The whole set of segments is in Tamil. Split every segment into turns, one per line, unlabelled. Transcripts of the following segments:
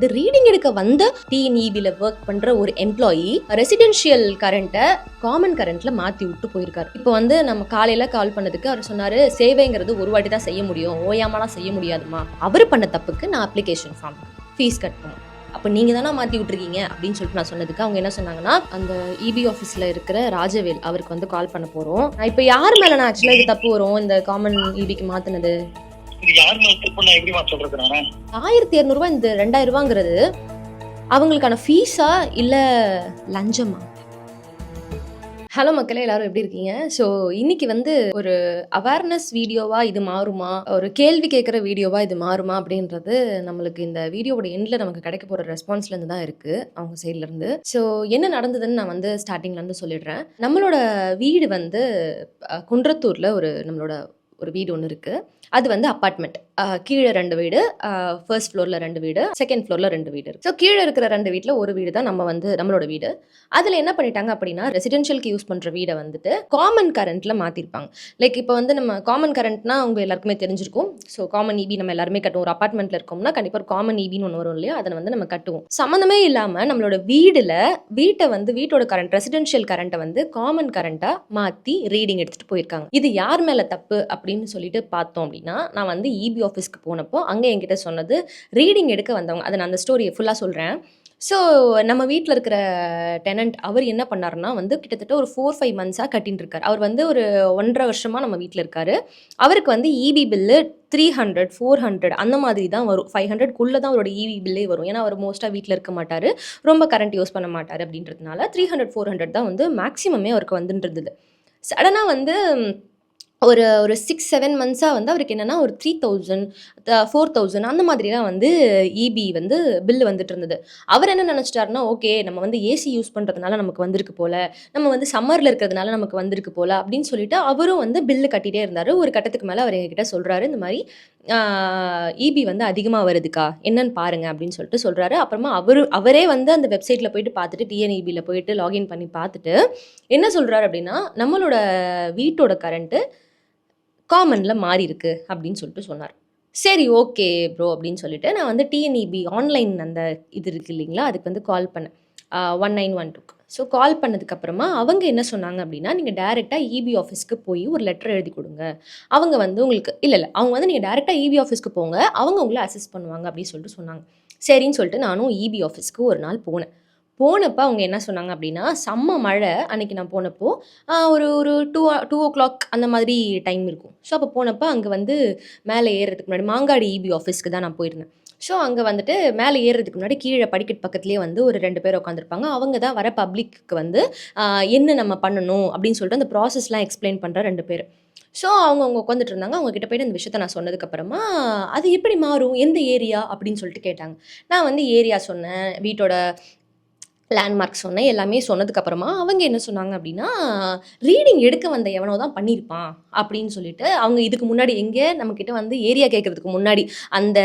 இது ரீடிங் எடுக்க வந்த டிஎன்இபியில் ஒர்க் பண்ணுற ஒரு எம்ப்ளாயி ரெசிடென்ஷியல் கரண்ட்டை காமன் கரண்ட்டில் மாற்றி விட்டு போயிருக்காரு. இப்போ வந்து நம்ம காலையில் கால் பண்ணதுக்கு அவர் சொன்னார் சேவைங்கிறது ஒரு வாட்டி தான் செய்ய முடியும். ஓயாமலாம் செய்ய முடியாதுமா அவர் பண்ண தப்புக்கு நான் அப்ளிகேஷன் ஃபார்ம் ஃபீஸ் கட்டணும் அப்போ நீங்கள் தானே மாற்றி விட்ருக்கீங்க அப்படின்னு சொல்லிட்டு நான் சொன்னதுக்கு அவங்க என்ன சொன்னாங்கன்னா அந்த இபி ஆஃபீஸில் இருக்கிற ராஜவேல் அவருக்கு வந்து கால் பண்ண போகிறோம் இப்போ யார் மேலே நான் ஆக்சுவலாக இது தப்பு வரும்? இந்த காமன் இபிக்கு மாற்றினது
இது யார் மேல தப்பு நான் எப்படிமா சொல்றது நானு?
ஆயிரத்தி இரநூறுவா இந்த ரெண்டாயிரம் ரூபாங்கிறது அவங்களுக்கான ஃபீஸா இல்லை லஞ்சமா? ஹலோ மக்களே எல்லாரும் எப்படி இருக்கீங்க? ஸோ இன்னைக்கு வந்து ஒரு அவேர்னஸ் வீடியோவா இது மாறுமா? ஒரு கேள்வி கேட்குற வீடியோவா இது மாறுமா? அப்படின்றது நம்மளுக்கு இந்த வீடியோவோட எண்டில் நமக்கு கிடைக்க போகிற ரெஸ்பான்ஸ்லேருந்து தான் இருக்குது அவங்க சைட்லேருந்து ஸோ என்ன நடந்ததுன்னு நான் வந்து ஸ்டார்டிங்லேருந்து சொல்லிடுறேன். நம்மளோட வீடு வந்து குன்றத்தூரில் ஒரு நம்மளோட ஒரு வீடு ஒன்று இருக்குது அது வந்து அப்பார்ட்மெண்ட் கீழே ரெண்டு வீடு ஃபர்ஸ்ட் ஃப்ளோரில் ரெண்டு வீடு செகண்ட் ஃப்ளோரில் ரெண்டு வீடு ஸோ கீழே இருக்கிற ரெண்டு வீட்டில் ஒரு வீடு தான் நம்ம வந்து நம்மளோட வீடு. அதில் என்ன பண்ணிட்டாங்க அப்படின்னா ரெசிடென்ஷியலுக்கு யூஸ் பண்ணுற வீடை வந்துட்டு காமன் கரண்ட்டில் மாற்றிருப்பாங்க லைக் இப்போ வந்து நம்ம காமன் கரண்ட்னா அவங்க எல்லாருக்குமே தெரிஞ்சிருக்கும். ஸோ காமன் இபி நம்ம எல்லாருமே கட்டுவோம். ஒரு அப்பார்ட்மெண்ட்டில் இருக்கோம்னா கண்டிப்பாக ஒரு காமன் இபின்னு ஒன்று வரும் இல்லையா? அதை வந்து நம்ம கட்டுவோம். சம்மந்தமே இல்லாமல் நம்மளோட வீடில் வீட்டை வந்து வீட்டோட கரண்ட் ரெசிடென்ஷியல் கரண்ட்டை வந்து காமன் கரண்ட்டாக மாற்றி ரீடிங் எடுத்துகிட்டு போயிருக்காங்க. இது யார் மேலே தப்பு அப்படி அப்படின்னு சொல்லிட்டு பார்த்தோம் அப்படின்னா நான் வந்து இபி ஆஃபீஸ்க்கு போனப்போ அங்கே என்கிட்ட சொன்னது ரீடிங் எடுக்க வந்தவங்க அதை நான் அந்த ஸ்டோரியை ஃபுல்லாக சொல்கிறேன் ஸோ நம்ம வீட்டில் இருக்கிற டெனண்ட் அவர் என்ன பண்ணார்னா வந்து கிட்டத்தட்ட ஒரு ஃபோர் ஃபைவ் மந்த்ஸாக கட்டின்னு இருக்கார். அவர் வந்து ஒரு ஒன்றரை வருஷமாக நம்ம வீட்டில் இருக்கார். அவருக்கு வந்து EB bill three hundred four hundred அந்த மாதிரி தான் வரும். ஃபைவ் ஹண்ட்ரட்குள்ளே தான் அவரோட இவி பில்லே வரும். ஏன்னா அவர் மோஸ்ட்டாக வீட்டில் இருக்க மாட்டார். ரொம்ப கரண்ட் யூஸ் பண்ண மாட்டார் அப்படின்றதுனால த்ரீ ஹண்ட்ரட் ஃபோர் ஹண்ட்ரட் தான் வந்து மேக்ஸிமமே அவருக்கு வந்துட்டு இருந்தது சடனாக வந்து ஒரு ஒரு சிக்ஸ் செவன் மந்த்ஸாக வந்து அவருக்கு என்னென்னா ஒரு த்ரீ தௌசண்ட் ஃபோர் தௌசண்ட் அந்த மாதிரிலாம் வந்து இபி வந்து பில்லு வந்துட்டு இருந்தது. அவர் என்ன நினச்சிட்டாருன்னா ஓகே நம்ம வந்து ஏசி யூஸ் பண்ணுறதுனால நமக்கு வந்திருக்கு போல. நம்ம வந்து சம்மரில் இருக்கிறதுனால நமக்கு வந்திருக்கு போல. அப்படின்னு சொல்லிட்டு அவரும் வந்து பில்லு கட்டிகிட்டே இருந்தார். ஒரு கட்டத்துக்கு மேலே அவர் எங்ககிட்ட சொல்கிறாரு இந்த மாதிரி இபி வந்து அதிகமாக வருதுக்கா. என்னன்னு பாருங்க. அப்படின்னு சொல்லிட்டு சொல்கிறாரு அப்புறமா அவரு அவரே வந்து அந்த வெப்சைட்டில் போயிட்டு பார்த்துட்டு டிஎன்இபியில் போயிட்டு லாகின் பண்ணி பார்த்துட்டு என்ன சொல்கிறாரு அப்படின்னா நம்மளோட வீட்டோட கரண்ட்டு காமனில் மாறி இருக்கு அப்படின்னு சொல்லிட்டு சொன்னார். சரி ஓகே ப்ரோ அப்படின்னு சொல்லிட்டு நான் வந்து டிஎன்இபி ஆன்லைன் அந்த இது இருக்கு இல்லைங்களா? அதுக்கு வந்து கால் பண்ணேன். ஒன் நைன் ஒன் டூக்கு ஸோ கால் பண்ணதுக்கப்புறமா அவங்க என்ன சொன்னாங்க அப்படின்னா நீங்கள் டேரெக்டாக இபி ஆஃபீஸ்க்கு போய் ஒரு லெட்டர் எழுதி கொடுங்க. அவங்க வந்து உங்களுக்கு இல்லை இல்லை அவங்க வந்து நீங்கள் டேரெக்டாக இபி ஆஃபீஸ்க்கு போங்க. அவங்க உங்களை அசிஸ்ட் பண்ணுவாங்க அப்படின்னு சொல்லிட்டு சொன்னாங்க. சரின்னு சொல்லிட்டு நானும் இபி ஆஃபீஸ்க்கு ஒரு நாள் போனேன். போனப்போ அவங்க என்ன சொன்னாங்க அப்படின்னா செம்ம மழை அன்னைக்கு நான் போனப்போ ஒரு ஒரு டூ டூ ஓ கிளாக் அந்த மாதிரி டைம் இருக்கும். ஸோ அப்போ போனப்போ அங்கே வந்து மேலே ஏறுறதுக்கு முன்னாடி மாங்காடி இபி ஆஃபீஸ்க்கு தான் நான் போயிருந்தேன். ஸோ அங்கே வந்துட்டு மேலே ஏறுறதுக்கு முன்னாடி கீழே படிக்கட்டு பக்கத்துலேயே வந்து ஒரு ரெண்டு பேர் உட்காந்துருப்பாங்க அவங்க தான் வர பப்ளிக்கு வந்து என்ன நம்ம பண்ணணும்? அப்படின்னு சொல்லிட்டு அந்த ப்ராசஸ்லாம் எக்ஸ்பிளைன் பண்ணுற ரெண்டு பேர். ஸோ அவங்க அவங்க உட்காந்துட்டு இருந்தாங்க. அவங்க கிட்ட போயிட்டு இந்த விஷயத்த நான் சொன்னதுக்கப்புறமா அது எப்படி மாறும்? எந்த ஏரியா அப்படின்னு சொல்லிட்டு கேட்டாங்க. நான் வந்து ஏரியா சொன்னேன். வீட்டோட லேண்ட்மார்க் சொன்னேன் எல்லாமே சொன்னதுக்கப்புறமா அவங்க என்ன சொன்னாங்க அப்படின்னா ரீடிங் எடுக்க வந்த எவனோ தான் பண்ணியிருப்பான் அப்படின்னு சொல்லிட்டு அவங்க இதுக்கு முன்னாடி எங்கே நம்மக்கிட்ட வந்து ஏரியா கேட்குறதுக்கு முன்னாடி அந்த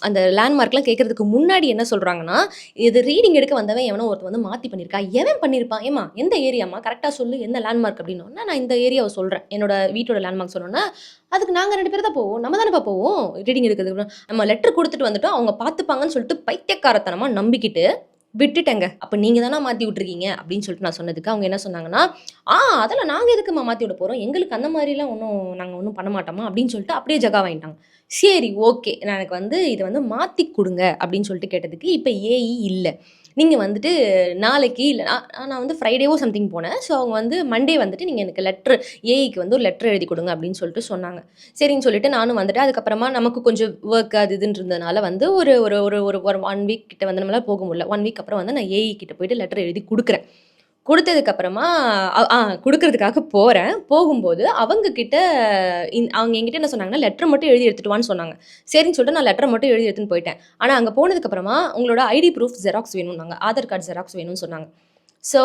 அந்த லேண்ட்மார்க்லாம் கேட்குறதுக்கு முன்னாடி என்ன சொல்கிறாங்கன்னா இது ரீடிங் எடுக்க வந்தவன் எவனோ ஒருத்தன் வந்து மாற்றி பண்ணியிருக்கா எவன் பண்ணியிருப்பான்? ஏமா எந்த ஏரியாமா கரெக்டாக சொல்லு எந்த லேண்ட்மார்க் அப்படின்னா நான் இந்த ஏரியாவை சொல்கிறேன் என்னோட வீட்டோட லேண்ட்மார்க் சொன்னோன்னா அதுக்கு நாங்கள் ரெண்டு பேர் தான் போவோம். நம்ம தானே போவோம் ரீடிங் எடுக்கிறதுக்கு. நம்ம லெட்டர் கொடுத்துட்டு வந்துட்டோம் அவங்க பார்த்துப்பாங்கன்னு சொல்லிட்டு பைத்தியக்காரத்தனமாக நம்பிக்கிட்டு விட்டுட்டேங்க. அப்போ நீங்கள் தானே மாற்றி விட்ருக்கீங்க அப்படின்னு சொல்லிட்டு நான் சொன்னதுக்கு அவங்க என்ன சொன்னாங்கன்னா ஆ அதெல்லாம் நாங்கள் எதுக்குமா மாற்றி விட போகிறோம் எங்களுக்கு அந்த மாதிரிலாம் ஒன்றும் நாங்கள் ஒன்றும் பண்ண மாட்டோமா? அப்படின்னு சொல்லிட்டு அப்படியே ஜகா வாங்கிட்டாங்க. சரி ஓகே. நான் எனக்கு வந்து இதை வந்து மாற்றி கொடுங்க அப்படின்னு சொல்லிட்டு கேட்டதுக்கு இப்போ ஏஇ இல்லை. நீங்கள் வந்துட்டு நாளைக்கு இல்லை நான் நான் வந்து ஃப்ரைடேவோ சம்திங் போனேன். ஸோ அவங்க வந்து மண்டே வந்துட்டு நீங்கள் எனக்கு லெட்ரு ஏஐக்கு வந்து ஒரு லெட்டர் எழுதி கொடுங்க அப்படின்னு சொல்லிட்டு சொன்னாங்க. சரின்னு சொல்லிட்டு நானும் வந்துட்டு அதுக்கப்புறமா நமக்கு கொஞ்சம் ஒர்க் அது இதுன்னு இருந்ததுனால வந்து ஒரு ஒரு ஒரு ஒரு ஒன் வீக் கிட்ட வந்து நம்மளால் போக முடியல. ஒன் வீக் அப்புறம் வந்து நான் ஏஐ கிட்ட போயிட்டு லெட்டர் எழுதி கொடுக்குறேன். கொடுத்ததுக்கப்புறமா ஆ கொடுக்கறதுக்காக போகிறேன் போகும்போது அவங்க கிட்ட இந் அவங்க என்கிட்ட என்ன சொன்னாங்கன்னா லெட்டர் மட்டும் எழுதி எடுத்துகிட்டு வான்னு சொன்னாங்க. சரின்னு சொல்லிட்டு நான் லெட்டர் மட்டும் எழுதி எடுத்துன்னு போயிட்டேன். ஆனால் அங்கே போனதுக்கப்புறமா உங்களோட ஐடி ப்ரூஃப் ஜெராக்ஸ் வேணும்னாங்க ஆதார் கார்டு ஜெராக்ஸ் வேணும்னு சொன்னாங்க. ஸோ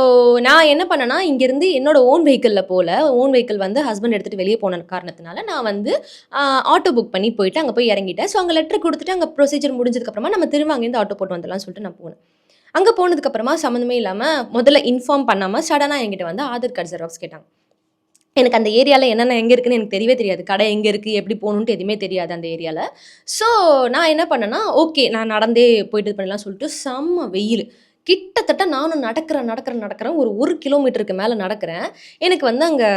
நான் என்ன பண்ணேன்னா இங்கேருந்து என்னோட ஓன் வெஹிக்கிளில் போகல ஓன் வெஹிக்கிள் வந்து ஹஸ்பண்ட் எடுத்துகிட்டு வெளியே போன காரணத்தினால நான் வந்து ஆட்டோ புக் பண்ணி போயிட்டு அங்கே போய் இறங்கிட்டேன். ஸோ அங்கே லெட்டர் கொடுத்துட்டு அங்கே ப்ரொசீஜர் முடிஞ்சதுக்கப்புறமா நம்ம திரும்ப அங்கேருந்து ஆட்டோ போட்டு வந்துடலாம்னு சொல்லிட்டு நான் போனேன். அங்கே போனதுக்கப்புறமா சம்மந்தமே இல்லாமல் முதல்ல இன்ஃபார்ம் பண்ணாமல் சடனாக என்கிட்ட வந்து ஆதார் கார்டு ஜெராக்ஸ் கேட்டாங்க. எனக்கு அந்த ஏரியாவில் என்னென்ன எங்கே இருக்குன்னு எனக்கு தெரியவே தெரியாது. கடை எங்கே இருக்குது எப்படி போகணுன்ட்டு எதுவுமே தெரியாது அந்த ஏரியாவில் ஸோ நான் என்ன பண்ணேன்னா ஓகே நான் நடந்தே போயிட்டு இது பண்ணலாம் சொல்லிட்டு செம்ம வெயில். கிட்டத்தட்ட நானும் நடக்கிறேன் நடக்கிறேன் நடக்கிறேன் ஒரு ஒரு கிலோமீட்டருக்கு மேலே நடக்கிறேன். எனக்கு வந்து அங்கே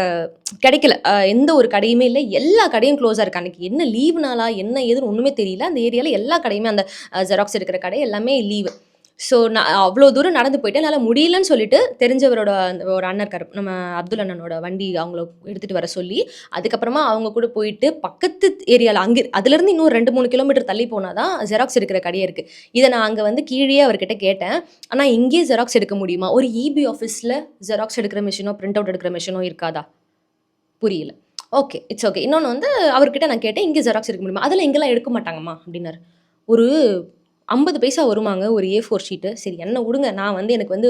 கிடைக்கல. எந்த ஒரு கடையுமே இல்லை. எல்லா கடையும் க்ளோஸாக இருக்குது அன்றைக்கி என்ன லீவுனாலா என்ன ஏதுன்னு ஒன்றுமே தெரியல. அந்த ஏரியாவில் எல்லா கடையுமே அந்த ஜெராக்ஸ் எடுக்கிற கடை எல்லாமே லீவு ஸோ நான் அவ்வளோ தூரம் நடந்து போயிட்டு என்னால் முடியலன்னு சொல்லிட்டு தெரிஞ்சவரோட அந்த ஒரு அண்ணர் கரு நம்ம அப்துல் அண்ணனோட வண்டி அவங்கள எடுத்துகிட்டு வர சொல்லி அதுக்கப்புறமா அவங்க கூட போயிட்டு பக்கத்து ஏரியாவில் அங்கே அதுலேருந்து இன்னும் ரெண்டு மூணு கிலோமீட்டர் தள்ளி போனால் தான் ஜெராக்ஸ் எடுக்கிற கடையே இருக்குது இதை நான் அங்கே வந்து கீழே அவர்கிட்ட கேட்டேன். ஆனால் இங்கேயே ஜெராக்ஸ் எடுக்க முடியுமா? ஒரு இபி ஆஃபீஸில் ஜெராக்ஸ் எடுக்கிற மிஷினோ பிரிண்ட் அவுட் எடுக்கிற மிஷினோ இருக்காதா? புரியல. ஓகே இட்ஸ் ஓகே இன்னொன்று வந்து அவர்கிட்ட நான் கேட்டேன் இங்கே ஜெராக்ஸ் எடுக்க முடியுமா? அதெல்லாம் இங்கெல்லாம் எடுக்க மாட்டாங்கம்மா அப்படின்னாரு. ஒரு ஐம்பது பைசா வருமாங்க ஒரு ஏ ஃபோர் ஷீட்டு சரி என்ன விடுங்க நான் வந்து எனக்கு வந்து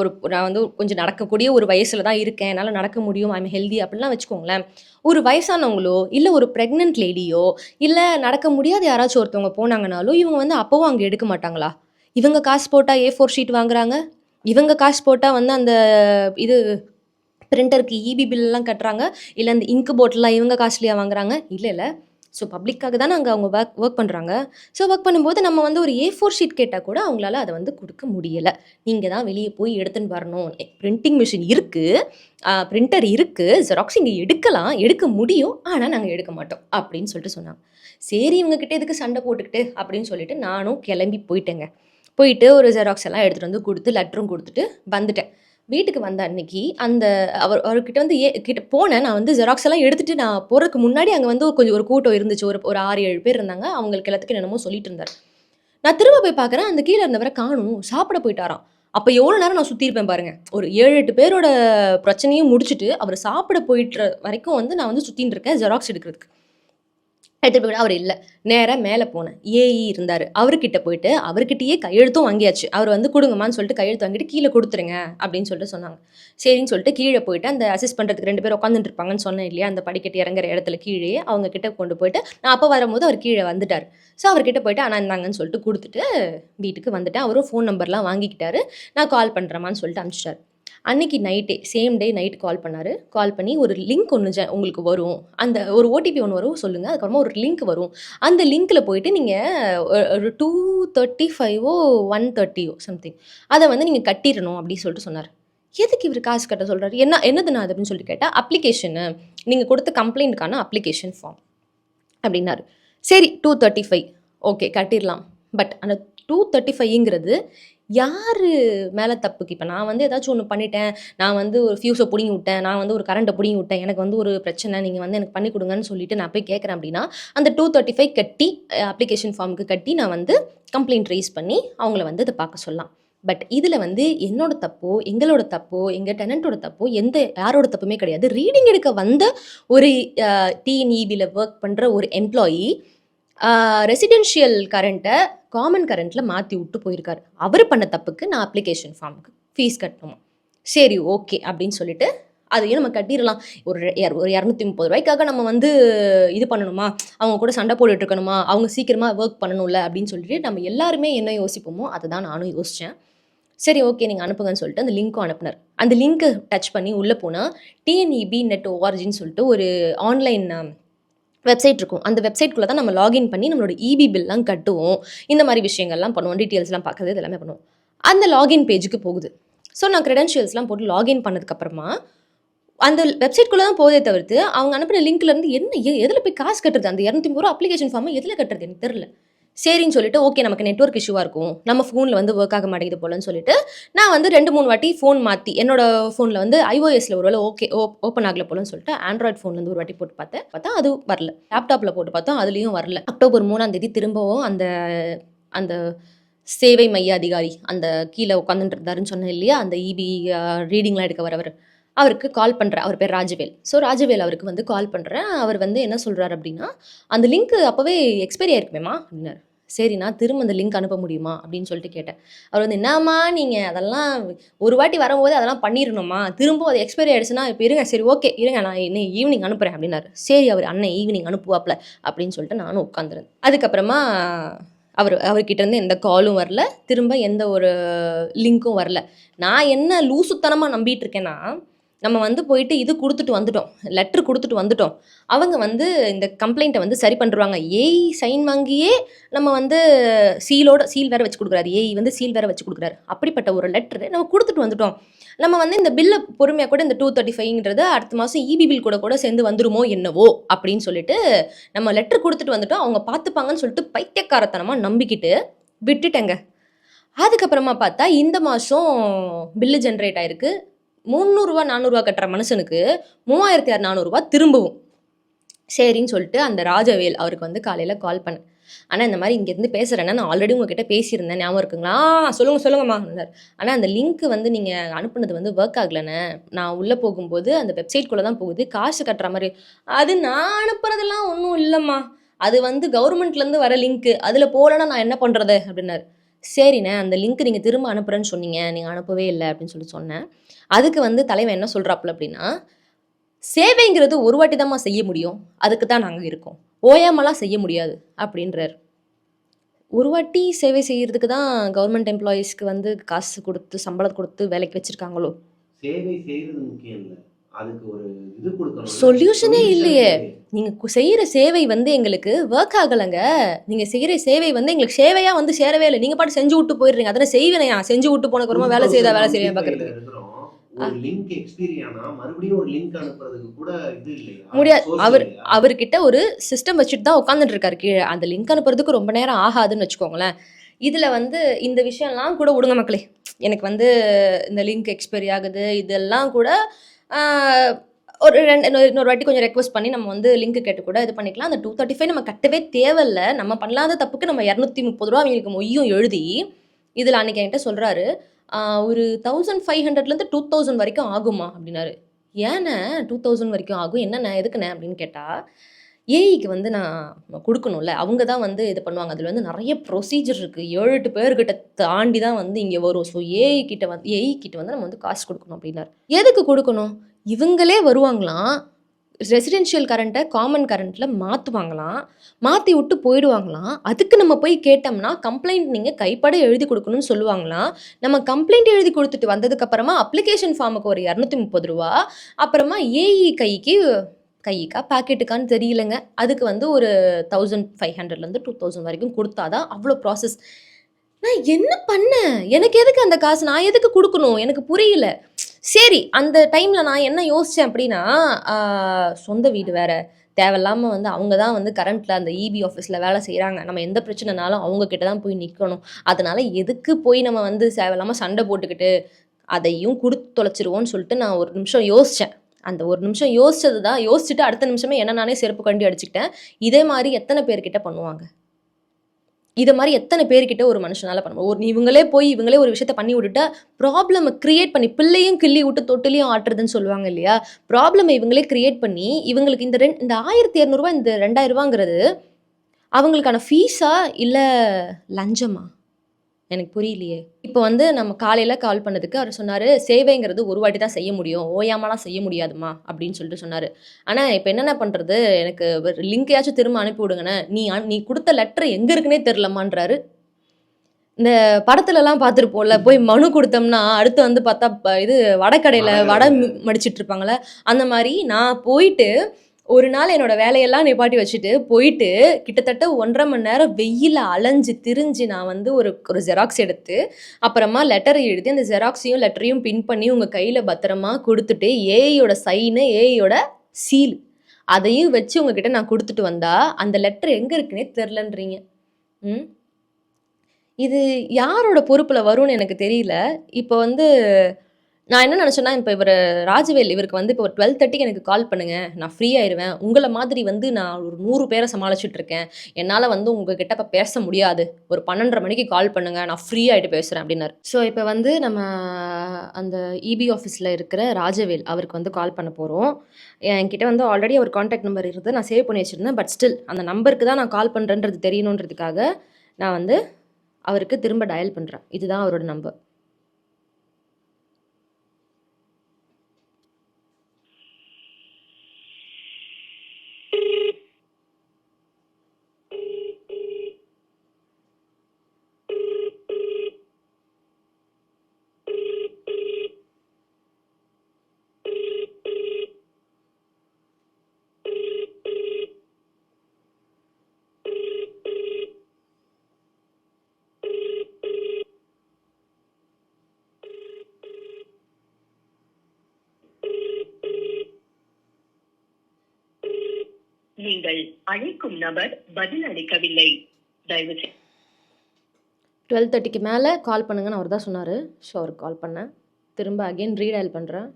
ஒரு நான் வந்து கொஞ்சம் நடக்கக்கூடிய ஒரு வயசில் தான் இருக்கேன். என்னால் நடக்க முடியும். ஐம் ஹெல்தி அப்படிலாம் வச்சுக்கோங்களேன். ஒரு வயசானவங்களோ இல்லை ஒரு ப்ரெக்னென்ட் லேடியோ இல்லை நடக்க முடியாத யாராச்சும் ஒருத்தவங்க போனாங்கனாலும் இவங்க வந்து அப்போவும் அங்கே எடுக்க மாட்டாங்களா? இவங்க காசு போட்டால் ஏ ஃபோர் ஷீட் வாங்குறாங்க? இவங்க காசு போட்டால் வந்து அந்த இது பிரிண்டருக்கு இபி பில்லாம் கட்டுறாங்க? இல்லை அந்த இங்கு போட்டெலாம் இவங்க காஸ்ட்லியாக வாங்குறாங்க? இல்லை இல்லை. ஸோ பப்ளிக்காக தானே அங்கே அவங்க ஒர்க் ஒர்க் பண்ணுறாங்க ஸோ ஒர்க் பண்ணும்போது நம்ம வந்து ஒரு ஏ ஃபோர் ஷீட் கேட்டால் கூட அவங்களால அதை வந்து கொடுக்க முடியலை. நீங்கள் தான் வெளியே போய் எடுத்துன்னு வரணும். பிரிண்டிங் மிஷின் இருக்குது பிரிண்டர் இருக்குது ஜெராக்ஸ் இங்கே எடுக்கலாம். எடுக்க முடியும். ஆனால் நாங்கள் எடுக்க மாட்டோம். அப்படின்னு சொல்லிட்டு சொன்னாங்க. சரி இவங்கக்கிட்ட எதுக்கு சண்டை போட்டுக்கிட்டு? அப்படின்னு சொல்லிட்டு நானும் கிளம்பி போயிட்டேங்க. போயிட்டு ஒரு ஜெராக்ஸ் எல்லாம் எடுத்துகிட்டு வந்து கொடுத்து லெட்டரும் கொடுத்துட்டு வந்துட்டேன். வீட்டுக்கு வந்த அன்னைக்கு அந்த அவர் அவர்கிட்ட வந்து ஏ கிட்ட போனேன். நான் வந்து ஜெராக்ஸ் எல்லாம் எடுத்துட்டு நான் போகிறதுக்கு முன்னாடி அங்கே வந்து ஒரு கொஞ்சம் ஒரு கூட்டம் இருந்துச்சு. ஒரு ஒரு ஆறு ஏழு பேர் இருந்தாங்க. அவங்களுக்கு எல்லாத்துக்கும் என்னமோ சொல்லிட்டு இருந்தார். நான் திரும்ப போய் பார்க்குறேன். அந்த கீழே இருந்தவரை காணும். சாப்பிட போயிட்டாராம். அப்போ எவ்வளோ நேரம் நான் சுற்றிருப்பேன் பாருங்க. ஒரு ஏழு எட்டு பேரோட பிரச்சனையும் முடிச்சுட்டு அவர் சாப்பிட போயிட்டு வரைக்கும் வந்து நான் வந்து சுற்றின்னு இருக்கேன் ஜெராக்ஸ் எடுக்கிறதுக்கு. எடுத்துட்டு போயிட்டு அவர் இல்லை. நேராக மேலே போனேன். ஏஇ இருந்தார். அவர்கிட்ட போயிட்டு அவர்கிட்டயே கையெழுத்தும் வாங்கியாச்சு. அவர் வந்து கொடுங்கம்மான்னு சொல்லிட்டு கையெழுத்து வாங்கிட்டு கீழே கொடுத்துருங்க அப்படின்னு சொல்லிட்டு சொன்னாங்க. சரின்னு சொல்லிட்டு கீழே போயிட்டு அந்த அசிஸ்ட் பண்ணுறதுக்கு ரெண்டு பேர் உட்காந்துட்டு இருப்பாங்கன்னு சொன்னேன் இல்லையா? அந்த படிக்கட்டு இறங்குற இடத்துல கீழே அவங்க கிட்ட கொண்டு போயிட்டு நான் அப்போ வரும்போது அவர் கீழே வந்துட்டார். ஸோ அவர்கிட்ட போயிட்டு ஆனால் இருந்தாங்கன்னு சொல்லிட்டு கொடுத்துட்டு வீட்டுக்கு வந்துட்டேன். அவரும் ஃபோன் நம்பர்லாம் வாங்கிக்கிட்டாரு. நான் கால் பண்ணுறேம்மான்னு சொல்லிட்டு அனுப்பிச்சிட்டார். அன்னைக்கு நைட்டே சேம் டே நைட் கால் பண்ணார். கால் பண்ணி ஒரு லிங்க் ஒன்று ஜ உங்களுக்கு வரும். அந்த ஒரு ஓடிபி ஒன்று வரும் சொல்லுங்கள் அதுக்கப்புறமா ஒரு லிங்க் வரும். அந்த லிங்க்கில் போயிட்டு நீங்கள் ஒரு டூ தேர்ட்டி ஃபைவோ ஒன் தேர்ட்டியோ சம்திங் அதை வந்து நீங்கள் கட்டிடணும் அப்படின்னு சொல்லிட்டு சொன்னார். எதுக்கு இவர் காசு கட்ட சொல்கிறார் என்ன என்னதுண்ணா அது அப்படின்னு சொல்லிட்டு கேட்டால் அப்ளிகேஷனு நீங்கள் கொடுத்த கம்ப்ளைண்ட்டுக்கான அப்ளிகேஷன் ஃபார்ம் அப்படின்னாரு. சரி டூ தேர்ட்டி ஃபைவ் ஓகே கட்டிடலாம். பட் அந்த டூ தேர்ட்டி ஃபைவ்ங்கிறது யார் மேலே தப்புக்கு? இப்போ நான் வந்து ஏதாச்சும் ஒன்று பண்ணிட்டேன். நான் வந்து ஒரு ஃபியூஸை பிடிங்கி விட்டேன். நான் வந்து ஒரு கரண்ட்டை பிடிங்கி விட்டேன். எனக்கு வந்து ஒரு பிரச்சனை. நீங்கள் வந்து எனக்கு பண்ணி கொடுங்கன்னு சொல்லிட்டு நான் போய் கேட்குறேன் அப்படின்னா அந்த டூ தேர்ட்டி ஃபைவ் கட்டி அப்ளிகேஷன் ஃபார்முக்கு கட்டி நான் வந்து கம்ப்ளைண்ட் ரைஸ் பண்ணி அவங்கள வந்து இதை பார்க்க சொல்லலாம். பட் இதில் வந்து என்னோட தப்போ எங்களோட தப்போ எங்கள் டெனண்ட்டோட தப்போ எந்த யாரோட தப்புமே கிடையாது. ரீடிங் எடுக்க வந்த ஒரு டிஎன்இபியில் ஒர்க் பண்ணுற ஒரு எம்ப்ளாயி ரெசிடென்ஷியல் கரண்ட்டை காமன் கரண்ட்டில் மாற்றி விட்டு போயிருக்காரு. அவர் பண்ண தப்புக்கு நான் அப்ளிகேஷன் ஃபார்முக்கு ஃபீஸ் கட்டணுமா? சரி ஓகே அப்படின்னு சொல்லிட்டு அதையும் நம்ம கட்டிடலாம். ஒரு இர- ஒரு இரநூத்தி முப்பது ரூபாய்க்காக நம்ம வந்து இது பண்ணணுமா? அவங்க கூட சண்டை போட்டுட்டு இருக்கணுமா? அவங்க சீக்கிரமாக ஒர்க் பண்ணணும்ல அப்படின்னு சொல்லிட்டு நம்ம எல்லாருமே என்ன யோசிப்போமோ அதை தான் நானும் யோசித்தேன் சரி ஓகே நீங்கள் அனுப்புங்கன்னு சொல்லிட்டு அந்த லிங்க்கும் அனுப்புனார். அந்த லிங்க்கை டச் பண்ணி உள்ளே போனால் டிஎன்இபி நெட் ஓஆர்ஜின்னு சொல்லிட்டு ஒரு ஆன்லைன் வெப்சைட் இருக்கும். அந்த வெப்சைட்குள்ளே தான் நம்ம லாகின் பண்ணி நம்மளோட இபி பில்லாம் கட்டுவோம். இந்த மாதிரி விஷயங்கள்லாம் பண்ணுவோம். டீட்டெயில்ஸ்லாம் பார்க்குறது இது எல்லாமே பண்ணுவோம். அந்த லாகின் பேஜுக்கு போகுது. ஸோ நான் க்ரெடென்ஷியல்ஸ்லாம் போட்டு லாகின் பண்ணதுக்கப்புறமா அந்த வெப்சைட்குள்ளே தான் போதே தவிர்த்து அவங்க அனுப்பின லிங்க்லேருந்து என்ன எதில் போய் காசு கட்டுறது? அந்த இரநூத்தி ரூபா அப்ளிகேஷன் ஃபார்மை எதில் கட்டுறது? எனக்கு தெரில சரின்னு சொல்லிட்டு ஓகே நமக்கு நெட்வொர்க் இஷ்யூவாக இருக்கும். நம்ம ஃபோனில் வந்து ஒர்க் ஆக மாட்டேங்குது போலன்னு சொல்லிட்டு நான் வந்து ரெண்டு மூணு வாட்டி ஃபோன் மாற்றி என்னோட ஃபோனில் வந்து ஐஓஎஸில் ஒரு வேளை ஓகே ஓப்பன் ஆகல போலன்னு சொல்லிட்டு ஆண்ட்ராய்ட் ஃபோன்லேருந்து ஒரு வாட்டி போட்டு பார்த்தேன். பார்த்தா அது வரல. லேப்டாப்பில் போட்டு பார்த்தோம் அதுலேயும் வரல. அக்டோபர் மூணாம் தேதி திரும்பவும் அந்த அந்த சேவை மைய அதிகாரி அந்த கீழே உட்காந்துட்டு இருந்தாருன்னு சொன்னேன் இல்லையா? அந்த இபி ரீடிங்லாம் எடுக்க வரவர். அவருக்கு கால் பண்ணுறேன் அவர் பேர் ராஜவேல். ஸோ ராஜவேல் அவருக்கு வந்து கால் பண்ணுறேன் அவர் வந்து என்ன சொல்கிறாரு அப்படின்னா அந்த லிங்க் அப்போவே எக்ஸ்பைரி ஆயிருக்குமேம்மா அப்படின்னாரு. சரிண்ணா திரும்ப அந்த லிங்க் அனுப்ப முடியுமா? அப்படின்னு சொல்லிட்டு கேட்டேன். அவர் வந்து என்னம்மா நீங்கள் அதெல்லாம் ஒரு வாட்டி வரும்போது அதெல்லாம் பண்ணிடணுமா திரும்ப அது எக்ஸ்பைரி ஆயிடுச்சுன்னா இப்போ இருங்க. சரி ஓகே இருங்க நான் இன்னும் ஈவினிங் அனுப்புகிறேன் அப்படின்னாரு. சரி அவர் அண்ணன் ஈவினிங் அனுப்புவாப்ல அப்படின்னு சொல்லிட்டு நானும் உட்காந்துருந்தேன் அதுக்கப்புறமா அவர் அவர்கிட்ட இருந்து எந்த காலும் வரல. திரும்ப எந்த ஒரு லிங்க்கும் வரல. நான் என்ன லூசுத்தனமாக நம்பிட்டு இருக்கேன்னா நம்ம வந்து போயிட்டு இது கொடுத்துட்டு வந்துட்டோம் லெட்ரு கொடுத்துட்டு வந்துட்டோம். அவங்க வந்து இந்த கம்ப்ளைண்ட்டை வந்து சரி பண்ணுறாங்க ஏய் சைன் வாங்கியே நம்ம வந்து சீலோட சீல் வேற வச்சு கொடுக்குறாரு. ஏய் வந்து சீல் வேற வச்சு கொடுக்குறாரு. அப்படிப்பட்ட ஒரு லெட்ரு நம்ம கொடுத்துட்டு வந்துட்டோம். நம்ம வந்து இந்த பில்லை பொறுமையாக கூட இந்த டூ தேர்ட்டி ஃபைவ்ன்றது அடுத்த மாதம் இபி பில் கூட கூட சேர்ந்து வந்துருமோ என்னவோ அப்படின்னு சொல்லிட்டு நம்ம லெட்ரு கொடுத்துட்டு வந்துட்டோம். அவங்க பார்த்துப்பாங்கன்னு சொல்லிட்டு பைத்தியக்காரத்தனமாக நம்பிக்கிட்டு விட்டுட்டேங்க. அதுக்கப்புறமா பார்த்தா இந்த மாதம் பில்லு ஜென்ரேட் ஆயிருக்கு. முந்நூறுரூவா நானூறுரூவா கட்டுற மனுஷனுக்கு மூவாயிரத்தி ஆறு நானூறுரூவா திரும்பவும். சரின்னு சொல்லிட்டு அந்த ராஜவேல் அவருக்கு வந்து காலையில் கால் பண்ணேன் ஆனால் இந்த மாதிரி இங்கேருந்து பேசுகிறேன்னா நான் ஆல்ரெடி உங்ககிட்ட பேசியிருந்தேன். ஞாபகம் இருக்குங்களா? சொல்லுங்கள் சொல்லுங்கம்மா ஆனால் அந்த லிங்க் வந்து நீங்கள் அனுப்புனது வந்து ஒர்க் ஆகலைண்ணே. நான் உள்ளே போகும்போது அந்த வெப்சைட்குள்ளே தான் போகுது. காசு கட்டுற மாதிரி. அது நான் அனுப்புறதெல்லாம் ஒன்றும் இல்லைம்மா. அது வந்து கவர்மெண்ட்லேருந்து வர லிங்க்கு அதில் போகலன்னா நான் என்ன பண்ணுறது அப்படின்னாரு. சரிண்ணே அந்த லிங்க் நீங்கள் திரும்ப அனுப்புகிறேன்னு சொன்னீங்க நீங்கள் அனுப்பவே இல்லை அப்படின்னு சொல்லி சொன்னேன். அதுக்கு வந்து தலைவன் என்ன சொல்கிறாப்புல அப்படின்னா சேவைங்கிறது ஒரு வாட்டி தான் செய்ய முடியும் அதுக்கு தான் நாங்கள் இருக்கோம். ஓயாமலாம் செய்ய முடியாது அப்படின்றார். ஒரு வாட்டி சேவை செய்யறதுக்கு தான் கவர்மெண்ட் எம்ப்ளாயீஸ்க்கு வந்து காசு கொடுத்து சம்பளம் கொடுத்து வேலைக்கு வச்சுருக்காங்களோ?
சேவை செய்யறது முக்கியம் இல்லை. அதுக்கு ஒரு இது கொடுக்கணும்.
Solution-ஏ இல்லையே. நீங்கள் செய்கிற சேவை வந்து எங்களுக்கு ஒர்க் ஆகலைங்க. நீங்கள் செய்கிற சேவை வந்து எங்களுக்கு சேவையாக வந்து சேரவே இல்லை. நீங்கள் பாட்டு செஞ்சு விட்டு போயிடுறீங்க. அதனை செய்வேனையா செஞ்சு விட்டு போனக்கப்புறமா வேலை செய்தா வேலை செய்யறேன் பார்க்குறது
ஒரு லிங்க் எக்ஸ்பீரி ஆனா மறுபடியும் ஒரு லிங்க் அனுப்புறதுக்கு கூட இது இல்லையா?
முடியாது. அவர்? அவர்கிட்ட ஒரு சிஸ்டம் வச்சுட்டு தான் உட்காந்துட்டு இருக்காரு. கீழே அந்த லிங்க் அனுப்புறதுக்கு ரொம்ப நேரம் ஆகாதுன்னு வச்சுக்கோங்களேன். இதில் வந்து இந்த விஷயம்லாம் கூட விடுங்க மக்களே. எனக்கு வந்து இந்த லிங்க் எக்ஸ்பைரி ஆகுது. இதெல்லாம் கூட ஒரு ரெண்டு இன்னொரு இன்னொரு வாட்டி கொஞ்சம் ரெக்வஸ்ட் பண்ணி நம்ம வந்து லிங்க் கேட்டு கூட இது பண்ணிக்கலாம். அந்த டூ தேர்ட்டி ஃபைவ் நம்ம கட்டவே தேவையில்ல. நம்ம பண்ணாத தப்புக்கு நம்ம இரநூத்தி முப்பது ரூபா அவங்களுக்கு மொய்யும் எழுதி இதில் அன்றைக்கி என்கிட்ட சொல்கிறாரு ஒரு தௌசண்ட் ஃபைவ் ஹண்ட்ரட்லேருந்து டூ தௌசண்ட் வரைக்கும் ஆகுமா அப்படின்னாரு. ஏண்ணே டூ தௌசண்ட் வரைக்கும் ஆகும். என்னண்ணே எதுக்குண்ணே அப்படின்னு கேட்டால் ஏஐக்கு வந்து நான் கொடுக்கணும்ல அவங்க தான் வந்து இது பண்ணுவாங்க. அதில் வந்து நிறைய ப்ரொசீஜர் இருக்குது ஏழு எட்டு பேர்கிட்ட தாண்டி தான் வந்து இங்கே வரும். ஸோ ஏஐ கிட்ட வந்து ஏஐ கிட்ட வந்து நம்ம வந்து காசு கொடுக்கணும் அப்படின்னாரு. எதுக்கு கொடுக்கணும்? இவங்களே வருவாங்களாம். ரெசிடென்ஷியல் கரண்ட்டை காமன் கரண்ட்டில் மாற்றுவாங்களாம் மாற்றி விட்டு போயிடுவாங்களாம். அதுக்கு நம்ம போய் கேட்டோம்னா கம்ப்ளைண்ட் நீங்கள் கைப்பட எழுதி கொடுக்கணும்னு சொல்லுவாங்களாம். நம்ம கம்ப்ளைண்ட் எழுதி கொடுத்துட்டு வந்ததுக்கப்புறமா அப்ளிகேஷன் ஃபார்முக்கு ஒரு இரநூத்தி முப்பது ரூபா அப்புறமா ஏஇ கைக்கு கைக்கா பாக்கெட்டுக்கான்னு தெரியலங்க. அதுக்கு வந்து ஒரு தௌசண்ட் ஃபைவ் ஹண்ட்ரட்லேருந்து டூ தௌசண்ட் வரைக்கும் கொடுத்தாதான் அவ்வளோ ப்ராசஸ் நான் என்ன பண்ணேன் எனக்கு எதுக்கு அந்த காசு? நான் எதுக்கு கொடுக்கணும்? எனக்கு புரியல. சரி அந்த டைமில் நான் என்ன யோசித்தேன் அப்படின்னா சொந்த வீடு வேறு. தேவையில்லாமல் வந்து அவங்க தான் வந்து கரண்ட்டில் அந்த இபி ஆஃபீஸில் வேலை செய்கிறாங்க நம்ம எந்த பிரச்சனைனாலும் அவங்கக்கிட்ட தான் போய் நிற்கணும் அதனால் எதுக்கு போய் நம்ம வந்து தேவையில்லாமல் சண்டை போட்டுக்கிட்டு அதையும் கொடுத்து தொலைச்சிருவோன்னு சொல்லிட்டு நான் ஒரு நிமிஷம் யோசித்தேன் அந்த ஒரு நிமிஷம் யோசிச்சது தான். யோசிச்சுட்டு அடுத்த நிமிஷமே என்ன நானே செருப்பு கண்டி அடிச்சுக்கிட்டேன். இதே மாதிரி எத்தனை பேர்கிட்ட பண்ணுவாங்க? இதை மாதிரி எத்தனை பேர்கிட்ட ஒரு மனுஷனால பண்ண ஒரு இவங்களே போய் இவங்களே ஒரு விஷயத்த பண்ணி விட்டுட்டா ப்ராப்ளமை கிரியேட் பண்ணி பிள்ளையும் கிள்ளி விட்டு தொட்டிலையும் ஆட்டுறதுன்னு சொல்லுவாங்க இல்லையா? ப்ராப்ளமை இவங்களே கிரியேட் பண்ணி இவங்களுக்கு இந்த ரெண்டு இந்த ஆயிரத்தி இரநூறுவா இந்த ரெண்டாயிரம் ரூபாங்கிறது அவங்களுக்கான ஃபீஸா இல்லை லஞ்சமா? எனக்கு புரியலையே. இப்போ வந்து நம்ம காலையில் கால் பண்ணதுக்கு அவர் சொன்னார் சேவைங்கிறது ஒரு வாட்டி தான் செய்ய முடியும் ஓயாமலாம் செய்ய முடியாதுமா அப்படின்னு சொல்லிட்டு சொன்னார். ஆனால் இப்போ என்னென்ன பண்ணுறது எனக்கு லிங்கையாச்சும் திரும்ப அனுப்பி விடுங்கண்ணே. நீ நீ கொடுத்த லெட்டர் எங்கே இருக்குன்னே தெரிலமான்றாரு இந்த படத்துலலாம் பார்த்துருப்போம்ல போய் மனு கொடுத்தோம்னா அடுத்து வந்து பார்த்தா இது வடக்கடையில் வடை மடிச்சிட்டு இருப்பாங்களே அந்த மாதிரி நான் போயிட்டு ஒரு நாள் என்னோட வேலையெல்லாம் நிப்பாட்டி வச்சுட்டு போயிட்டு கிட்டத்தட்ட ஒன்றரை மணி நேரம் வெயில அலைஞ்சு திரிஞ்சு நான் வந்து ஒரு ஒரு ஜெராக்ஸ் எடுத்து அப்புறமா லெட்டர் எழுதி அந்த ஜெராக்ஸையும் லெட்டரையும் பின் பண்ணி உங்கள் கையில் பத்திரமா கொடுத்துட்டு ஏஐயோட சைனு ஏஐயோட சீல் அதையும் வச்சு உங்ககிட்ட நான் கொடுத்துட்டு வந்தா அந்த லெட்டர் எங்கே இருக்குன்னே தெரிலன்றீங்க ம்? இது யாரோட பொறுப்பில் வரும்னு எனக்கு தெரியல. இப்போ வந்து நான் என்ன நினச்சேன்னா இப்போ இவர் ராஜவேல் இவருக்கு வந்து இப்போ ஒரு டுவெல் தேர்ட்டிக்கு எனக்கு கால் பண்ணுங்கள் நான் ஃப்ரீ ஆயிடுவேன் உங்களை மாதிரி வந்து நான் ஒரு நூறு பேரை சமாளிச்சுட்டு இருக்கேன். என்னால் வந்து உங்ககிட்ட இப்போ பேச முடியாது. ஒரு பன்னெண்டரை மணிக்கு கால் பண்ணுங்கள் நான் ஃப்ரீ ஆகிட்டு பேசுகிறேன் அப்படின்னாரு. ஸோ இப்போ வந்து நம்ம அந்த இபி ஆஃபீஸில் இருக்கிற ராஜவேல் அவருக்கு வந்து கால் பண்ண போகிறோம் என்கிட்ட வந்து ஆல்ரெடி அவர் காண்டாக்ட் நம்பர் இருந்தது நான் சேவ் பண்ணி வச்சுருந்தேன். பட் ஸ்டில் அந்த நம்பருக்கு தான் நான் கால் பண்ணுறேன்றது தெரியணுன்றதுக்காக நான் வந்து அவருக்கு திரும்ப டயல் பண்ணுறேன் இதுதான் அவரோட நம்பர்
நீங்கள் அழைக்கும் நபர் பதில் அளிக்கவில்லை. தயவு செய்து
டுவெல் தேர்ட்டிக்கு மேலே கால் பண்ணுங்கன்னு அவர் தான் சொன்னார். ஸோ அவருக்கு கால் பண்ணேன். திரும்ப அகைன் ரீடயல் பண்ணுறேன்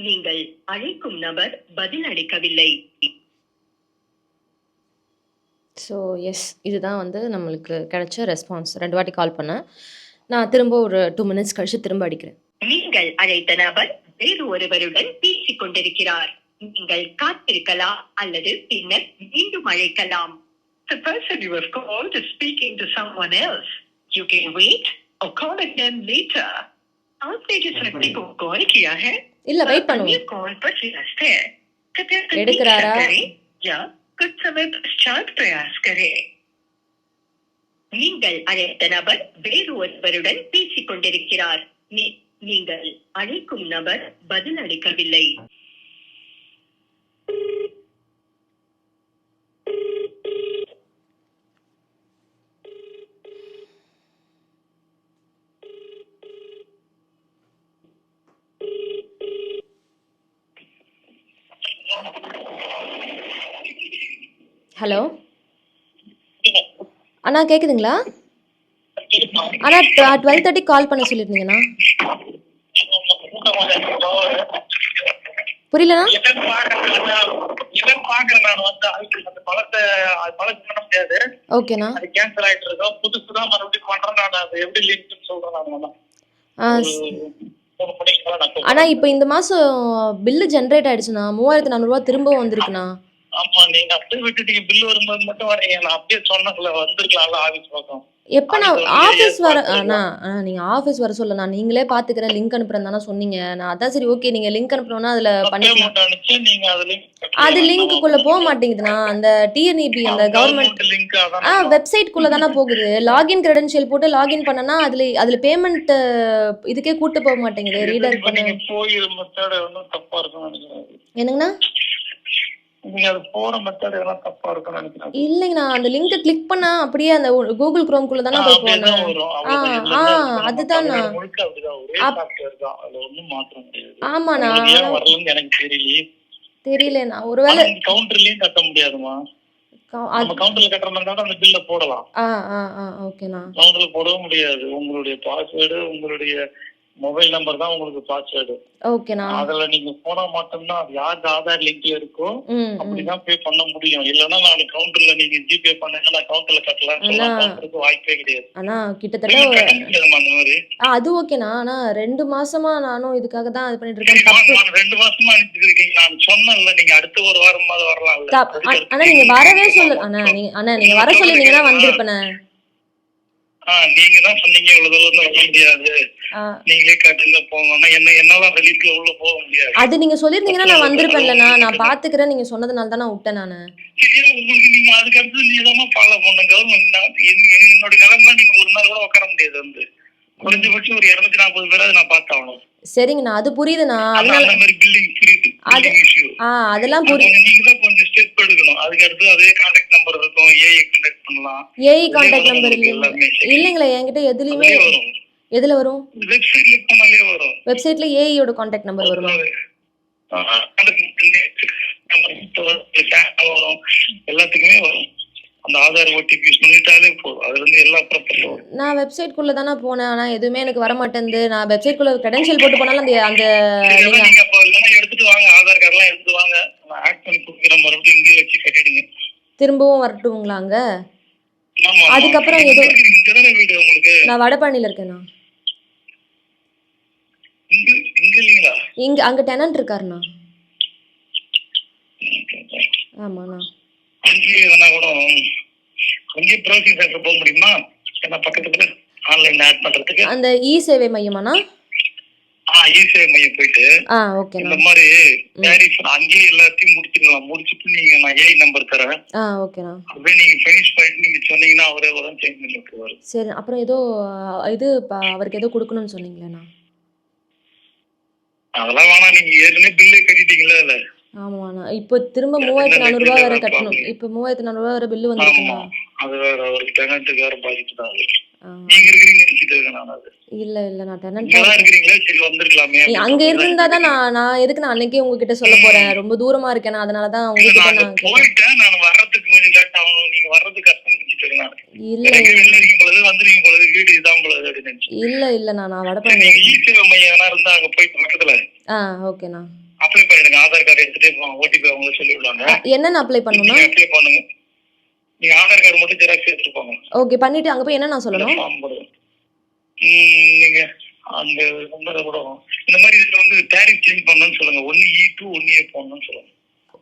நீங்கள் அழைக்கும் நபர் பதில் அளிக்கவில்லை
ஸோ எஸ் இதுதான் வந்து நம்மளுக்கு கிடைச்ச ரெஸ்பான்ஸ் ரெண்டு வாட்டி கால் பண்ணேன் நான் திரும்ப ஒரு டூ மினிட்ஸ் கழிச்சு திரும்ப அடிக்கிறேன்
நீங்கள் அழைத்த நபர் வேறு ஒருவருடன் பேசிக் கொண்டிருக்கிறார் நீங்கள் காத்திருக்கலாம் அல்லது பின்னர் மீண்டும் அழைக்கலாம் The person you have called is speaking to someone else. You can wait or call again later. आपने जिस व्यक्ति को कॉल किया है
இல்லை வெயிட்
अन्य
பண்ணுவோம்
कॉल पर व्यस्त है कृपया प्रतीक्षा
எடுக்கிறாரா?
करें या कुछ समय पश्चात प्रयास करें நீங்கள் அழைத்த நபர் வேறு ஒருவருடன் பேசிக் கொண்டிருக்கிறார் நீ- நீங்கள் அழைக்கும் நபர் பதில் அளிக்கவில்லை
ஹலோ அண்ணா கேட்குதுங்களா அண்ணா டுவெல் தேர்ட்டி கால் பண்ண சொல்லியிருந்தீங்கண்ணா. புரியலண்ணா? ஓகேண்ணா.
அது கேன்சல் ஆயிட்டு இருக்கோம் புதுசு தான் மறுபடியும் பண்றேன் நான். அது எப்படி லிங்க்னு சொல்றேன் நான் வேணா.
ஆ
ஒரு மூணு மணிக்கு மேல நான்
அண்ணா இப்போ இந்த மாதம் பில்லு ஜென்ரேட் ஆயிடுச்சுண்ணா. மூவாயிரத்து நானூறுரூவா திரும்பவும் வந்திருக்குண்ணா.
ஆமா நீங்க அப்படியே விட்டுட்டீங்க. பில் வரும்போது மட்டும் வரீங்க. நான் அப்படியே சொன்னேன்ல வந்திருக்கலாம்ல ஆபீஸ் பக்கம்.
எப்போ நான் ஆஃபீஸ் வர அண்ணா நீங்கள் ஆஃபீஸ் வர சொல்ல நான் நீங்களே பார்த்துக்கிறேன் லிங்க் அனுப்புறேன் தானே சொன்னீங்க. நான் அதான் சரி ஓகே நீங்கள் லிங்க் அனுப்புறோன்னா அதில்
நீங்க அது லிங்க்
லிங்க்குள்ளே போக மாட்டேங்குதுண்ணா. அந்த டிஎன்இபி அந்த கவர்மெண்ட் ஆ வெப்சைட்குள்ளே தானே போகுது. லாகின் கிரெடென்ஷியல் போட்டு லாகின் பண்ணனா அதில் அதில் பேமெண்ட் இதுக்கே கூட்டு போக மாட்டேங்குது. ரீடர் பண்ண.
நீங்க போயிரு மெத்தட்
என்னங்கண்ணா? இல்லைங்கண்ணா அந்த லிங்கை கிளிக் பண்ணா அப்படியே அந்த கூகுள் குரோம்குள்ளே தானே
ஆ,
போய்
வரும்.
ஆ, அதுதான்
தான்.
ஆமாண்ணா. தெரியலண்ணா ஒருவேளை
நீங்க counterலயும் கட்ட முடியாதும்மா.
க-
நம்ம
அது-
counterல கட்டுற மாதிரி அந்த அ போடலாம்.
ஆ ஆ ஆ ஓகேண்ணா
counterல போடவும் முடியாது. உங்களுடைய password, உங்களுடைய mobile number தான் உங்களுக்கு password.
ஓகேண்ணா
அதுல நீங்க போனா மட்டும்தான் அது யாருக்கு ஆதார் லிங்க்ல இருக்கோ அப்படிதான் பே பண்ண முடியும். இல்லன்னா நான் கவுண்டர்ல நீங்க ஜிபே பண்ணுங்க நான் கவுண்டர்ல கட்டலாம்னு சொல்லலாம் வாய்ப்பே கிடையாது.
அண்ணா கிட்டத்தட்ட அது ஓகேண்ணா ஆனா ரெண்டு மாசமா நானும் இதுக்காக தான் இது பண்ணிட்டு இருக்கேன்.
ரெண்டு மாசமா இருக்கீங்க நான் சொன்னேன்ல நீங்க அடுத்த ஒரு வாரமாவது வரலாம்ல.
தப்- அ- அண்ணா நீங்க வரவே சொல்ல அண்ணா நீங்க அண்ணா நீங்க வர சொல்லிருந்தீங்கன்னா வந்திருப்பேனே
நீங்க தான் சொன்னீங்க இவ்வளவு தூரம் வர முடியாது. நீங்களே கட்டுங்க போங்கன்னா என்ன என்னால லிங்க்ல உள்ள போக முடியாது.
அது நீங்க சொல்லிருந்தீங்கன்னா நான் வந்திருப்பேன்லண்ணா நான் பாத்துக்கிறேன். நீங்க சொன்னதுனால தான் நான் விட்டேன் நானு.
உங்களுக்கு நீங்க அதுக்கு அடுத்து நீளமா ஃபாலோ பண்ணுங்க என்னோட நிலைமை நீங்க ஒரு நாள் கூட உட்கார முடியாது வந்து. குறைஞ்சபட்சம் ஒரு இருநூத்தி நாற்பது பேராது நான் பார்த்தாகணும்.
சரிங்கண்ணா அது புரியுதுண்ணா. அதனால
அந்த மாதிரி பில்டிங் புரியுது
அது- ஆ அதெல்லாம் புரி
நீங்க தான் கொஞ்சம் ஸ்டெப் எடுக்கணும். அதுக்கு அடுத்து அதே கான்டாக்ட் நம்பர் இருக்கும் ஏஐ கான்டாக்ட் பண்ணலாம்.
ஏஐ கான்டாக்ட் நம்பர்
எல்லாமே.
இல்லைங்களே என்கிட்ட எதுலயுமே எதுல வரும்?
வெப்சைட்ல
ஏஐயோட கான்டாக்ட் நம்பர் வருமா?
எல்லாத்துக்குமே வரும். அந்த ஆதார் ஓடிபி சொல்லிட்டாலே போதும். அதுல இருந்து எல்லா ப்ராப்பர்ட்டி வரும்.
நான் வெப்சைட்குள்ள தானே போனேன். ஆனா எதுவுமே எனக்கு வர மாட்டேங்குது நான் வெப்சைட்குள்ள கிரெடென்ஷியல் போட்டு போனாலும் அந்த நீங்க
அப்ப எடுத்துட்டு வாங்க. ஆதார் கார்டு எல்லாம் எடுத்து வாங்க. நான் ஆட் பண்ணி கொடுக்குறேன். மறுபடியும் இங்கே வச்சு கட்டிடுங்க.
திரும்பவும் வரட்டுங்களா அங்க? அதுக்கப்புறம் ஏதோ- நான் வடபழனில இருக்கேண்ணா
இங்க இங்க இல்லீங்களா?
இங்க அங்க டெனன்ட் இருக்காருண்ணா. ஆமாண்ணா.
அங்கேயே வேணா கூட அங்கேயே ப்ரௌசிங் சென்டர் போக முடியுமா? ஏன்னா பக்கத்துல ஆன்லைன்ல ஆட் பண்றதுக்கு.
அந்த இ சேவை மையமாண்ணா?
ஆ ஈசேவை மையம் போயிட்டு.
ஆ
இந்த மாதிரி டேரிஃப் அங்கேயே எல்லாத்தையும் முடிச்சிடலாம் முடிச்சுட்டு நீங்க நான் ஏஐ நம்பர் தரேன்.
ஆ ஓகேண்ணா.
அப்படியே நீங்க ஃபினிஷ் பண்ணிட்டு நீங்க சொன்னீங்கன்னா அவரே தான் சேஞ்ச் பண்ணி விட்டுருவாரு
சரி அப்புறம் ஏதோ இது அவருக்கு ஏதோ கொடுக்கணும்னு சொன்னீங்களேண்ணா.
அதெல்லாம் வேணாம் நீங்க ஏற்கனவே பில்லு கட்டிட்டீங்களா இல்ல
ஆமாண்ணா. இப்போ திரும்ப மூவாயிரத்தி நானூறுரூவா
இல்ல,
வேற கட்டணும். இப்போ மூவாயிரத்தி நானூறுரூவா வேற பில்லு வந்துருக்குண்ணா.
அது வேற ஒரு டெனண்ட்டுக்கு வேற பாதிப்பு தான் அது.
ஆ,
நீங்க இருக்கிறீங்க நினைச்சிட்டு இருக்கேன் நான் அது.
இல்ல இல்ல நான் டெனன்ட்
சரி வந்திருக்கலாமே
அங்க இருந்தா தான் நான் நான் எதுக்கு நான் அன்னைக்கே உங்ககிட்ட சொல்ல போறேன். ரொம்ப தூரமா இருக்கேன் அதனால தான் உங்ககிட்ட
நான். போயிட்டேன். நான் வர்றதுக்கு கொஞ்சம் லேட் ஆகும். நீங்க வர்றது கஷ்டம் நினைச்சிட்டு இருக்கேன் நான் பொழுது வந்துருக்கும் பொழுது வீடு இதான் பொழுது அப்படின்னு நினைச்சேன்
இல்ல இல்ல நான்
சரி,
வடப்பழனி
நீங்க ஈசேவை மையம் எதனா இருந்தா அங்க போய் பக்கத்துல.
ஆ ஓகேண்ணா.
அப்ளை பண்ணிடுங்க ஆதார் கார்டு எடுத்துட்டு ஓடிபி அவங்க சொல்லி விடுவாங்க
என்னென்ன அப்ளை பண்ணணும்னா?
நீங்க அப்ளை பண்ணுங்க. நீங்க ஆதார் கார்டு மட்டும் ஜெராக்ஸ் எடுத்துட்டு போங்க.
ஓகே பண்ணிட்டு அங்க போய் என்ன நான் சொல்லணும்?
ஃபார்ம் போடுங்க. நீங்க அந்த கூட இந்த மாதிரி இதுல வந்து டேரிஃப் சேஞ்ச் பண்ணணும்னு சொல்லுங்க. ஒன்னு இ டூ ஒன்னு ஏ போடணும்னு சொல்லுங்க.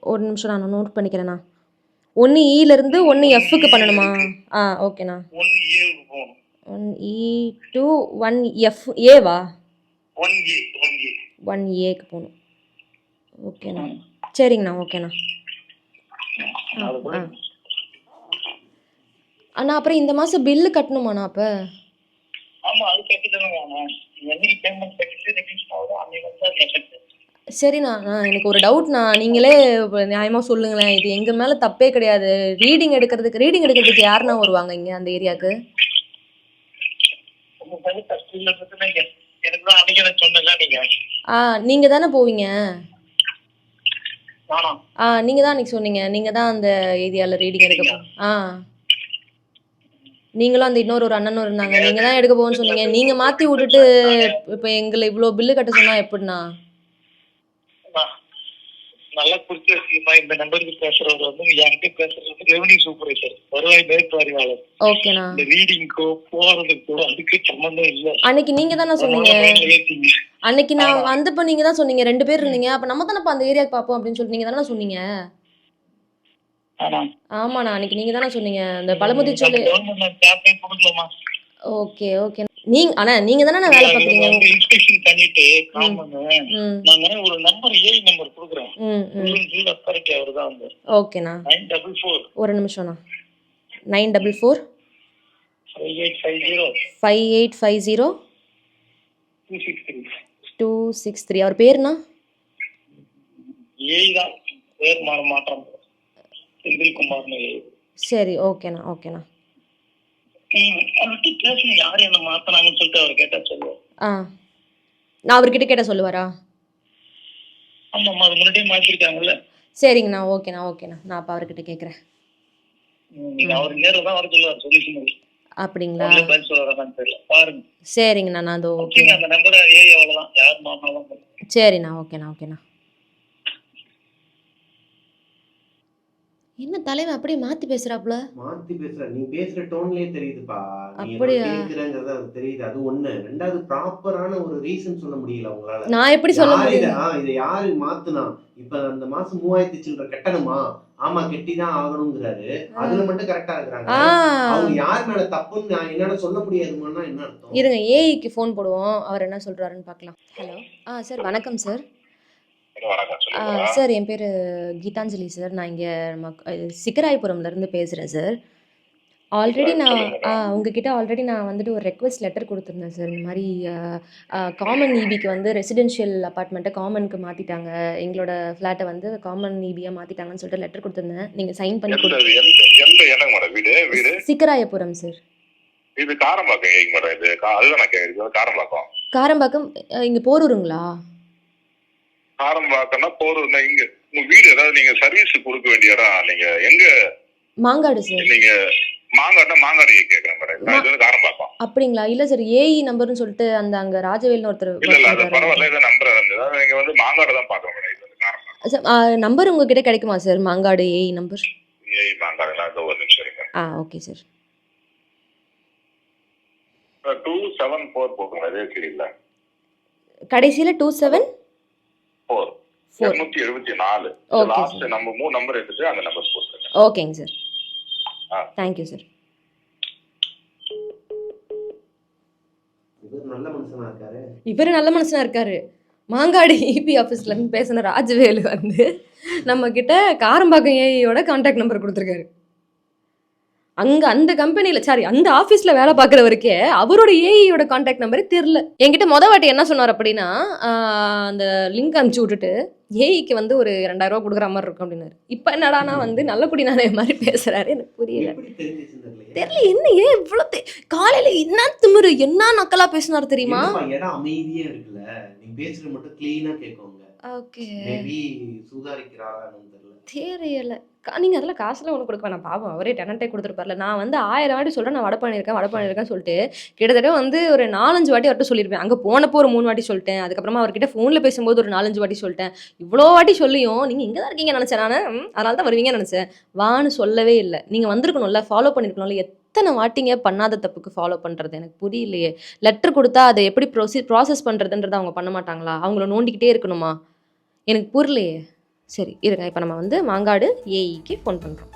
ஒரு நிமிஷம் நான் நோட் பண்ணிக்கிறேண்ணா. ஒன்று ல இருந்து ஒன்று எஃப்க்கு பண்ணணுமா? ஆ ஓகேண்ணா
போகணும்.
One E two one F ஏவா
ஒன் ஒன்
ஏக்கு போகணும். ஓகேண்ணா சரிங்கண்ணா ஓகேண்ணா ஆ அண்ணா அப்புறம் இந்த மாதம் பில்லு கட்டணுமாண்ணா அப்போ?
ஆமா அது கட்டி தானே
சரிண்ணா. நான் எனக்கு ஒரு டவுட்ண்ணா. நீங்களே இப்ப நியாயமா சொல்லுங்களேன். இது எங்க மேல தப்பே கிடையாது. ரீடிங் எடுக்கிறதுக்கு ரீடிங் எடுக்கிறதுக்கு யாருண்ணா வருவாங்க இங்க அந்த ஏரியாவுக்கு
சொன்னல
ஆ நீங்க தானே போவீங்க? ஆ நீங்க தான் அன்னைக்கு சொன்னீங்க. நீங்க தான் அந்த ஏரியால ரீடிங் எடுக்க ஆ. நீங்களும் அந்த இன்னொரு ஒரு அண்ணனும் இருந்தாங்க. நீங்க தான் எடுக்க போவோம்னு சொன்னீங்க. நீங்க மாத்தி விட்டுட்டு இப்ப எங்களை இவ்வளோ பில்லு கட்ட சொன்னா எப்படிண்ணா?
நல்லா குறிச்சு வச்சுக்கமா இந்த நம்பருக்கு பேசுறவர் வந்து என்கிட்ட பேசுறது ரெவன்யூ சூப்பர்வைசர் வருவாய் மேற்பார்வையாளர் இந்த ரீடிங்க்கோ போறதுக்கோ அதுக்கு சம்பந்தம் இல்ல.
அன்னைக்கு நீங்க தானே சொன்னீங்க. அன்னைக்கு நான் வந்தப்ப நீங்க தான் சொன்னீங்க. ரெண்டு பேர் இருந்தீங்க. அப்ப நம்ம தானே அந்த ஏரியாக்கு பார்ப்போம் அப்படின்னு சொல்லி நீங்க தானே சொன்னீங்க? ஆமாண்ணா. அன்னைக்கு நீங்க தானே சொன்னீங்க. அந்த பழமுதி சொல்லு
கவர்மெண்ட் கேப்பே கொடுக்கலாமா
ஓகே ஓகே நீங்க ஆனா நீங்க தானே வேலை பார்க்குறீங்க?
இன்ஸ்பெக்ஷன் பண்ணிட்டு நான் ஒரு நம்பர் ஏஐ நம்பர் கொடுக்குறேன்
ம் ம்.
ஃபுல் அத்தாரிட்டி அவர் தான் வந்து.
ஓகேண்ணா.
நைன் டபுள் ஃபோர்
ஒரு நிமிஷம்ண்ணா nine double four
five eight five zero
five eight five zero
two six three
two six three அவர் பேருண்ணா?
ஏஐ தான். பேர் மாற மாற்றம். செந்தில்குமார்னு
சரி ஓகேண்ணா ஓகேண்ணா.
அவர்கிட்ட பேசணும் யார் என்ன மாத்தினாங்கன்னு சொல்லிட்டு அவர் கேட்டா சொல்லுவோம்
நான் அவர்கிட்ட கேட்ட சொல்லுவாரா?
ஆமாம்மா அது முன்னாடியே மாத்திருக்காங்கல்ல.
சரிங்கண்ணா ஓகேண்ணா ஓகேண்ணா. நான் அப்போ அவர்கிட்ட கேட்குறேன்
அவர் நேரில் தான் வர சொல்லுவார்
அப்படிங்களா? சரிங்கண்ணா நான் அதோ ஓகே சரிண்ணா ஓகேண்ணா ஓகேண்ணா. என்ன தலைவன் அப்படியே மாத்தி பேசுறாப்புல?
மாத்தி பேசுற. நீ பேசுற டோன்லயே தெரியுதுப்பா.
அப்படியா?
கேக்குறங்கிறது அது தெரியுது. அது ஒண்ணு. ரெண்டாவது ப்ராப்பரான ஒரு ரீசன் சொல்ல முடியல உங்களால.
நான் எப்படி சொல்ல முடியும்?
இதை யாரு மாத்துனா? இப்ப அந்த மாசம் மூவாயிரத்தி சில்லற கட்டணுமா? ஆமா கெட்டிதான் ஆகணுங்கிறாரு. அதுல மட்டும் கரெக்டா இருக்கிறாங்க. அவங்க யார் மேல தப்புன்னு நான் என்னால சொல்ல முடியாதுமான்னா என்ன அர்த்தம்?
இருங்க ஏஐக்கு ஃபோன் போடுவோம். அவர் என்ன சொல்றாருன்னு பார்க்கலாம். ஹலோ ஆ சார் வணக்கம் சார் சார் என் பேர் கீதாஞ்சலி சார். நான் இங்கே சிக்கராயபுரம்லேருந்து பேசுகிறேன் சார். ஆல்ரெடி நான் உங்ககிட்ட ஆல்ரெடி நான் வந்துட்டு ஒரு ரெக்வஸ்ட் லெட்டர் கொடுத்துருந்தேன் சார். இந்த மாதிரி காமன் இபிக்கு வந்து ரெசிடென்ஷியல் அப்பார்ட்மெண்ட்டை காமனுக்கு மாற்றிட்டாங்க எங்களோட ஃப்ளாட்டை வந்து காமன் இபியாக மாற்றிட்டாங்கன்னு சொல்லிட்டு லெட்டர் கொடுத்துருந்தேன். நீங்கள் சைன் பண்ணி
எந்த
கொடு
எந்த எந்த இடம் மேடம் வீடு? வீடு?
சிக்கராயபுரம் சார்.
இது காரம்பாக்கம் மேடம் இது. அதுதான் நான் காரம்பாக்கம்?
காரம்பாக்கம் இங்கே போரூருங்களா?
காரம்பாக்கம்னா போறதுனா இங்க உங்க வீடு ஏதாவது நீங்க சர்வீஸ் கொடுக்க வேண்டிய இடம் நீங்க எங்க
மாங்காடு சார்
நீங்க மாங்காடுனா மாங்காடு கேக்குறேன் மேடம் இது வந்து காரம்பாக்கம்
அப்படிங்களா? இல்லை சார் ஏஇ நம்பர்னு சொல்லிட்டு அந்த அங்கே ராஜவேல்னு ஒருத்தர்
இல்ல இல்ல அது பரவாயில்ல. இதை வந்து நீங்க வந்து மாங்காடு தான் பாக்குறேன் மேடம் இது வந்து
சார் நம்பர் உங்ககிட்ட கிடைக்குமா சார் மாங்காடு ஏஇ நம்பர்
ஏய் மாங்காடுங்களா இந்த ஒரு நிமிஷம்
ஆ okay sir
two seven four போட்டுங்க அதே சரியில்ல
கடைசியில் டூ செவன்
ஃபோர் இருநூத்தி எழுபத்தி நாலு. லாஸ்ட். நம்ம மூணு நம்பர் எடுத்துட்டு அந்த நம்பர் போட்டுருங்க.
ஓகேங்க சார்
ஆ.
தேங்க்யூ சார்
இவர் நல்ல மனுஷனா இருக்காரு.
இவர் நல்ல மனுஷனா இருக்காரு. மாங்காடு இபி ஆஃபீஸ்ல இருந்து பேசின ராஜவேலு வந்து நம்ம கிட்ட காரம்பாக்கம் ஏஐயோட கான்டாக்ட் நம்பர் கொடுத்துருக்காரு. அங்க அந்த கம்பெனில சாரி அந்த ஆபீஸ்ல வேலை பார்க்குறவருக்கே அவரோட ஏஐயோட கான்டாக்ட் நம்பரே தெரில என்கிட்ட மொத வாட்டி என்ன சொன்னார் அப்படின்னா அந்த லிங்க் அனுப்பிச்சு விட்டுட்டு ஏஐக்கு வந்து ஒரு ரெண்டாயிரம் ரூபா கொடுக்குற மாதிரி இருக்கும் அப்படின்னாரு. இப்போ என்னடானா வந்து நல்ல குடி நானே மாதிரி பேசுறாரு எனக்கு புரியல.
தெரியல
என்ன ஏன் இவ்வளோ தெ- காலையில என்ன திமிரு என்ன நக்கலா பேசினார் தெரியுமா?
இடம் அமைதியா இருக்குல்ல. நீங்க பேசுறது மட்டும் கிளீனா கேட்குங்க.
ஓகே
மேபி சுதாரிக்கிறாரான்னு தெரியல.
தெரியல நீங்கள் நீங்க அதெல்லாம் காசுலாம் ஒன்று கொடுக்க வேணாம். பாவம் அவரே டெனண்ட்டே கொடுத்துருப்பார்ல. நான் வந்து ஆயிரம் வாட்டி சொல்கிறேன் நான் வடை பண்ணியிருக்கேன் வடை பண்ணியிருக்கேன் சொல்லிட்டு கிட்டத்தட்ட வந்து ஒரு நாலஞ்சு வாட்டி அவர்கிட்ட சொல்லியிருப்பேன். அங்கே போனப்போ ஒரு மூணு வாட்டி சொல்லிட்டேன். அதுக்கப்புறமா அவர்கிட்ட ஃபோனில் பேசும்போது ஒரு நாலஞ்சு வாட்டி சொல்லிட்டேன். இவ்வளோ வாட்டி சொல்லியும் நீங்கள் இங்கே தான் இருக்கீங்க நினச்சேன் நான். அதனால தான் வருவீங்கன்னு நினச்சேன். வான்னு சொல்லவே இல்லை. நீங்கள் வந்திருக்கணும்ல ஃபாலோ பண்ணியிருக்கணும்ல எத்தனை வாட்டிங்க பண்ணாத தப்புக்கு ஃபாலோ பண்ணுறது எனக்கு புரியலையே. லெட்டர் கொடுத்தா அதை எப்படி ப்ரொசி ப்ராசஸ் பண்ணுறதுன்றதை அவங்க பண்ண மாட்டாங்களா? அவங்கள நோண்டிக்கிட்டே இருக்கணுமா? எனக்கு புரியலையே. சரி இருங்க இப்போ நம்ம வந்து மாங்காடு ஏஇக்கு ஃபோன் பண்ணுறோம்